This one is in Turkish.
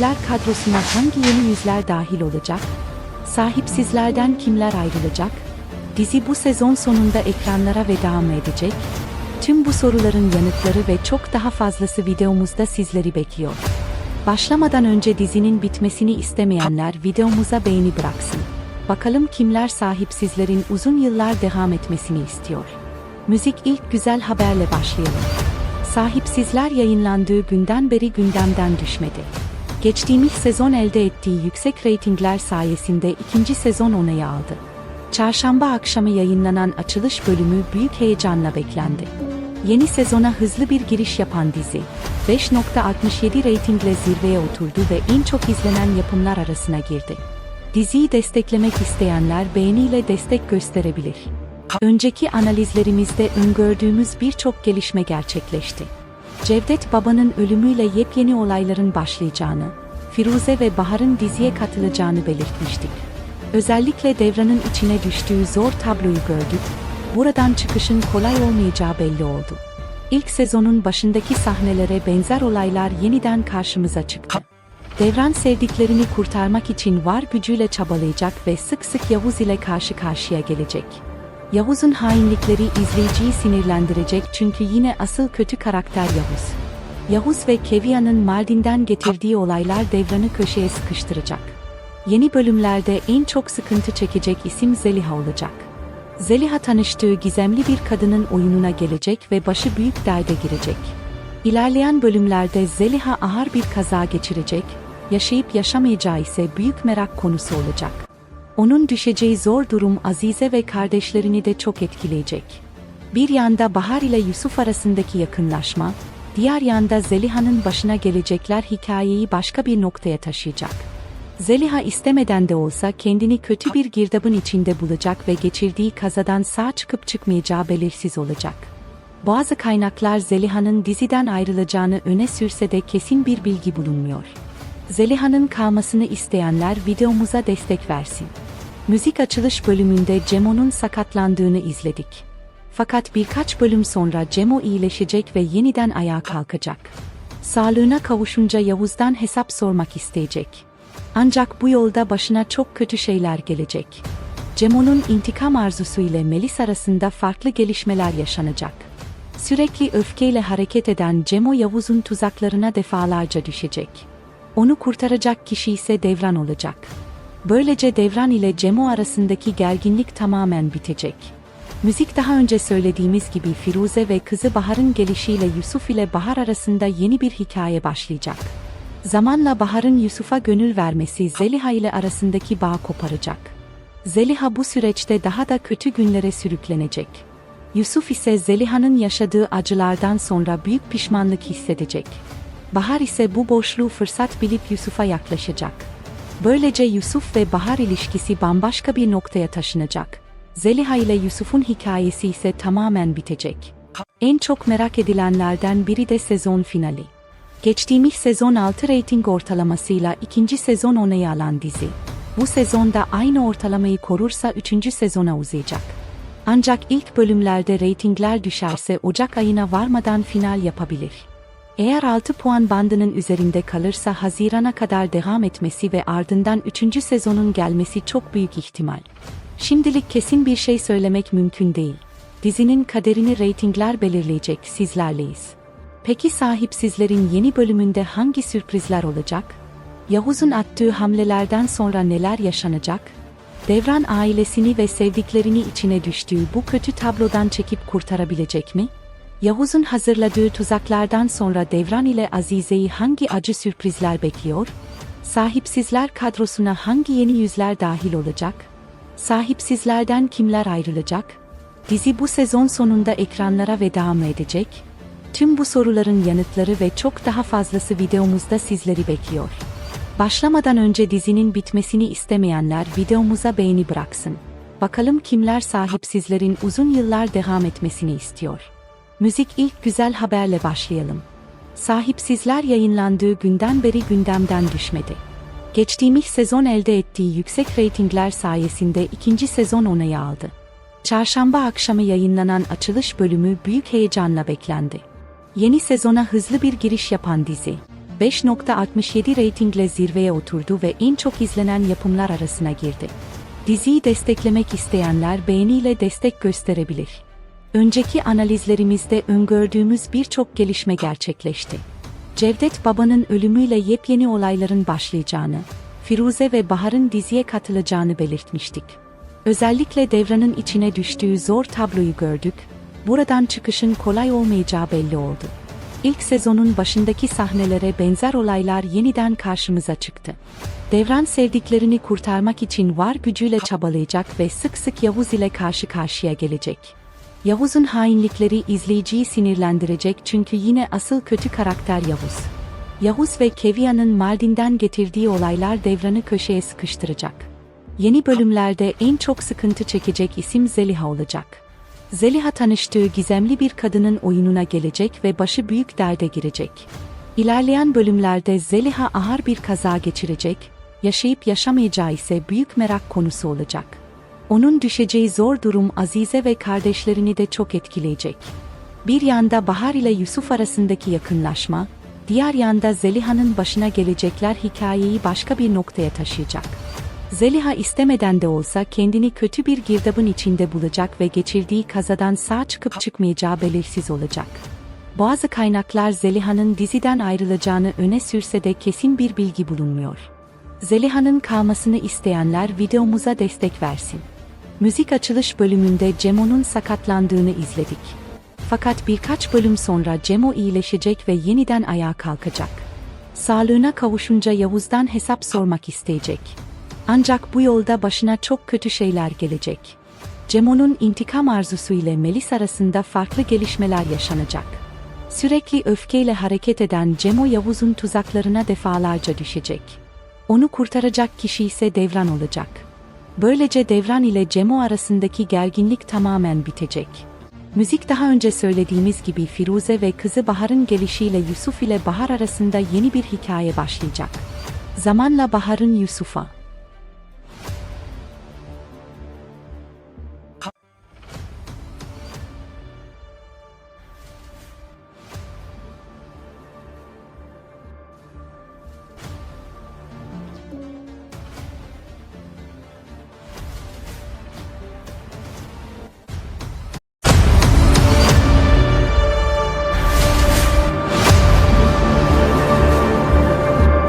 Sahipsizler kadrosuna hangi yeni yüzler dahil olacak? Sahipsizlerden kimler ayrılacak? Dizi bu sezon sonunda ekranlara veda mı edecek? Tüm bu soruların yanıtları ve çok daha fazlası videomuzda sizleri bekliyor. Başlamadan önce dizinin bitmesini istemeyenler videomuza beğeni bıraksın. Bakalım kimler sahipsizlerin uzun yıllar devam etmesini istiyor. Müzik ilk güzel haberle başlayalım. Sahipsizler yayınlandığı günden beri gündemden düşmedi. Geçtiğimiz sezon elde ettiği yüksek reytingler sayesinde ikinci sezon onayı aldı. Çarşamba akşamı yayınlanan açılış bölümü büyük heyecanla beklendi. Yeni sezona hızlı bir giriş yapan dizi, 5.67 reytingle zirveye oturdu ve en çok izlenen yapımlar arasına girdi. Diziyi desteklemek isteyenler beğeniyle destek gösterebilir. Önceki analizlerimizde öngördüğümüz birçok gelişme gerçekleşti. Cevdet Baba'nın ölümüyle yepyeni olayların başlayacağını, Firuze ve Bahar'ın diziye katılacağını belirtmiştik. Özellikle Devran'ın içine düştüğü zor tabloyu gördük, buradan çıkışın kolay olmayacağı belli oldu. İlk sezonun başındaki sahnelere benzer olaylar yeniden karşımıza çıktı. Devran sevdiklerini kurtarmak için var gücüyle çabalayacak ve sık sık Yavuz ile karşı karşıya gelecek. Yavuz'un hainlikleri izleyiciyi sinirlendirecek çünkü yine asıl kötü karakter Yavuz. Yavuz ve Kevia'nın Mardin'den getirdiği olaylar Devran'ı köşeye sıkıştıracak. Yeni bölümlerde en çok sıkıntı çekecek isim Zeliha olacak. Zeliha tanıştığı gizemli bir kadının oyununa gelecek ve başı büyük derde girecek. İlerleyen bölümlerde Zeliha ağır bir kaza geçirecek, yaşayıp yaşamayacağı ise büyük merak konusu olacak. Onun düşeceği zor durum Azize ve kardeşlerini de çok etkileyecek. Bir yanda Bahar ile Yusuf arasındaki yakınlaşma, diğer yanda Zeliha'nın başına gelecekler hikayeyi başka bir noktaya taşıyacak. Zeliha istemeden de olsa kendini kötü bir girdabın içinde bulacak ve geçirdiği kazadan sağ çıkıp çıkmayacağı belirsiz olacak. Bazı kaynaklar Zeliha'nın diziden ayrılacağını öne sürse de kesin bir bilgi bulunmuyor. Zeliha'nın kalmasını isteyenler videomuza destek versin. Müzik açılış bölümünde Cemo'nun sakatlandığını izledik. Fakat birkaç bölüm sonra Cemo iyileşecek ve yeniden ayağa kalkacak. Sağlığına kavuşunca Yavuz'dan hesap sormak isteyecek. Ancak bu yolda başına çok kötü şeyler gelecek. Cemo'nun intikam arzusu ile Melis arasında farklı gelişmeler yaşanacak. Sürekli öfkeyle hareket eden Cemo Yavuz'un tuzaklarına defalarca düşecek. Onu kurtaracak kişi ise Devran olacak. Böylece Devran ile Cemo arasındaki gerginlik tamamen bitecek. Müzik daha önce söylediğimiz gibi Firuze ve kızı Bahar'ın gelişiyle Yusuf ile Bahar arasında yeni bir hikaye başlayacak. Zamanla Bahar'ın Yusuf'a gönül vermesi Zeliha ile arasındaki bağ koparacak. Zeliha bu süreçte daha da kötü günlere sürüklenecek. Yusuf ise Zeliha'nın yaşadığı acılardan sonra büyük pişmanlık hissedecek. Bahar ise bu boşluğu fırsat bilip Yusuf'a yaklaşacak. Böylece Yusuf ve Bahar ilişkisi bambaşka bir noktaya taşınacak. Zeliha ile Yusuf'un hikayesi ise tamamen bitecek. En çok merak edilenlerden biri de sezon finali. Geçtiğimiz sezon 6 reyting ortalamasıyla ikinci sezon onayı alan dizi. Bu sezonda aynı ortalamayı korursa üçüncü sezona uzayacak. Ancak ilk bölümlerde reytingler düşerse Ocak ayına varmadan final yapabilir. Eğer 6 puan bandının üzerinde kalırsa Haziran'a kadar devam etmesi ve ardından 3. sezonun gelmesi çok büyük ihtimal. Şimdilik kesin bir şey söylemek mümkün değil. Dizinin kaderini reytingler belirleyecek sizlerleyiz. Peki sahipsizlerin yeni bölümünde hangi sürprizler olacak? Yavuz'un attığı hamlelerden sonra neler yaşanacak? Devran ailesini ve sevdiklerini içine düştüğü bu kötü tablodan çekip kurtarabilecek mi? Yavuz'un hazırladığı tuzaklardan sonra Devran ile Azize'yi hangi acı sürprizler bekliyor? Sahipsizler kadrosuna hangi yeni yüzler dahil olacak? Sahipsizlerden kimler ayrılacak? Dizi bu sezon sonunda ekranlara veda mı edecek? Tüm bu soruların yanıtları ve çok daha fazlası videomuzda sizleri bekliyor. Başlamadan önce dizinin bitmesini istemeyenler videomuza beğeni bıraksın. Bakalım kimler sahipsizlerin uzun yıllar devam etmesini istiyor. Müzik ilk güzel haberle başlayalım. Sahipsizler yayınlandığı günden beri gündemden düşmedi. Geçtiğimiz sezon elde ettiği yüksek reytingler sayesinde ikinci sezon onayı aldı. Çarşamba akşamı yayınlanan açılış bölümü büyük heyecanla beklendi. Yeni sezona hızlı bir giriş yapan dizi, 5.67 reytingle zirveye oturdu ve en çok izlenen yapımlar arasına girdi. Diziyi desteklemek isteyenler beğeniyle destek gösterebilir. Önceki analizlerimizde öngördüğümüz birçok gelişme gerçekleşti. Cevdet Baba'nın ölümüyle yepyeni olayların başlayacağını, Firuze ve Bahar'ın diziye katılacağını belirtmiştik. Özellikle Devran'ın içine düştüğü zor tabloyu gördük, buradan çıkışın kolay olmayacağı belli oldu. İlk sezonun başındaki sahnelere benzer olaylar yeniden karşımıza çıktı. Devran sevdiklerini kurtarmak için var gücüyle çabalayacak ve sık sık Yavuz ile karşı karşıya gelecek. Yavuz'un hainlikleri izleyiciyi sinirlendirecek çünkü yine asıl kötü karakter Yavuz. Yavuz ve Kevia'nın Mardin'den getirdiği olaylar Devran'ı köşeye sıkıştıracak. Yeni bölümlerde en çok sıkıntı çekecek isim Zeliha olacak. Zeliha tanıştığı gizemli bir kadının oyununa gelecek ve başı büyük derde girecek. İlerleyen bölümlerde Zeliha ahar bir kaza geçirecek, yaşayıp yaşamayacağı ise büyük merak konusu olacak. Onun düşeceği zor durum Azize ve kardeşlerini de çok etkileyecek. Bir yanda Bahar ile Yusuf arasındaki yakınlaşma, diğer yanda Zeliha'nın başına gelecekler hikayeyi başka bir noktaya taşıyacak. Zeliha istemeden de olsa kendini kötü bir girdabın içinde bulacak ve geçirdiği kazadan sağ çıkıp çıkmayacağı belirsiz olacak. Bazı kaynaklar Zeliha'nın diziden ayrılacağını öne sürse de kesin bir bilgi bulunmuyor. Zeliha'nın kalmasını isteyenler videomuza destek versin. Müzik açılış bölümünde Cemo'nun sakatlandığını izledik. Fakat birkaç bölüm sonra Cemo iyileşecek ve yeniden ayağa kalkacak. Sağlığına kavuşunca Yavuz'dan hesap sormak isteyecek. Ancak bu yolda başına çok kötü şeyler gelecek. Cemo'nun intikam arzusu ile Melis arasında farklı gelişmeler yaşanacak. Sürekli öfkeyle hareket eden Cemo Yavuz'un tuzaklarına defalarca düşecek. Onu kurtaracak kişi ise Devran olacak. Böylece Devran ile Cemo arasındaki gerginlik tamamen bitecek. Müzik daha önce söylediğimiz gibi Firuze ve kızı Bahar'ın gelişiyle Yusuf ile Bahar arasında yeni bir hikaye başlayacak. Zamanla Bahar'ın Yusuf'a,